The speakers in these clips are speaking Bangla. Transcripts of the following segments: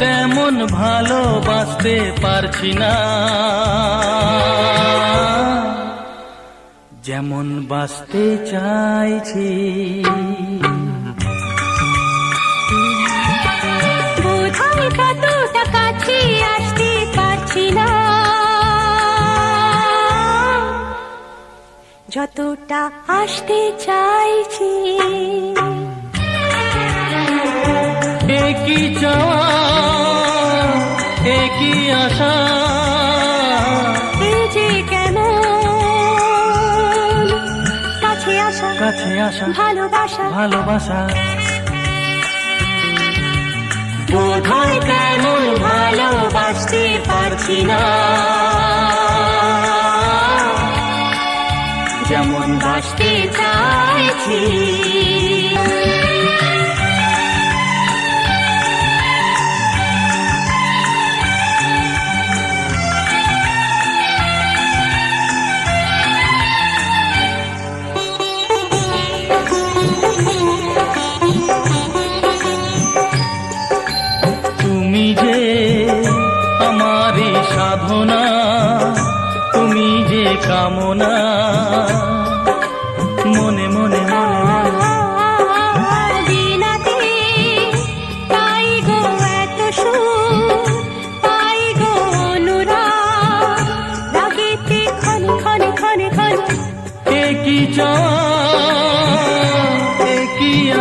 তেমন ভালোবাসতে পারছি না। যেমন বাঁচতে চাইছি। যতটা আসতে চাইছি। একই চাওয়া? একই আশা? কেমন? কাছে আসা ভালোবাসা। ভালোবাসা। বোধহয় তেমন ভালোবাসতে পারছি না। যেমন বাসতে চাইছি।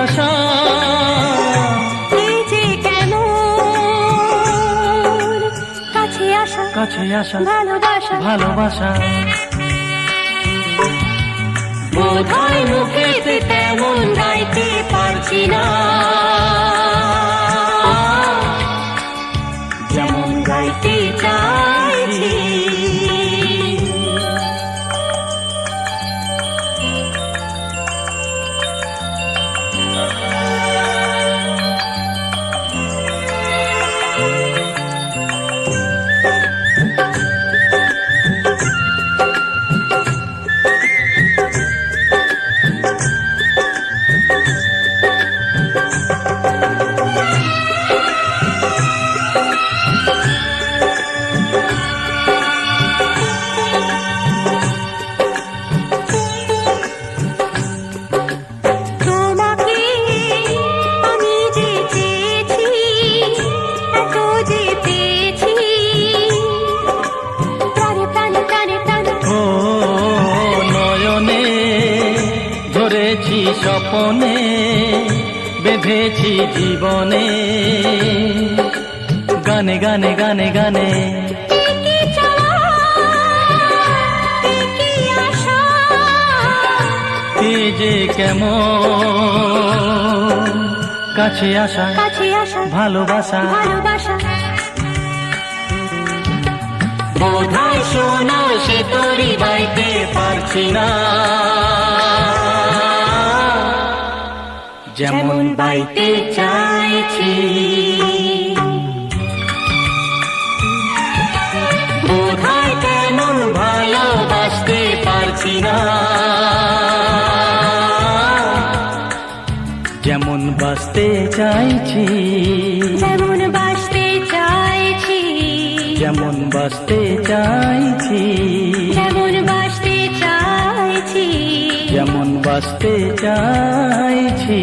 আশা। কেমন। কাছে আসা কাছে আসা ভালোবাসা। ভালোবাসা বোধহয় মুখেতে তেমন গাইতে পারছি না। স্বপনে বেঁধেছি জীবনে। গানে গানে গানে গানে। যে কেমন? কাছে আসা, ভালোবাসা। বোধহয় শোনো সে তোরই বাইতে পারছি না। যেমন বাইতে চাইছি। বোধহয় তেমন ভালোবাসতে পারছি না। যেমন বাঁচতে চাইছি। যেমন বাসতে চাইছি। যেমন বাঁচতে চাইছি যেমন বাসতে চাইছি। যেমন বাঁচতে চাইছি।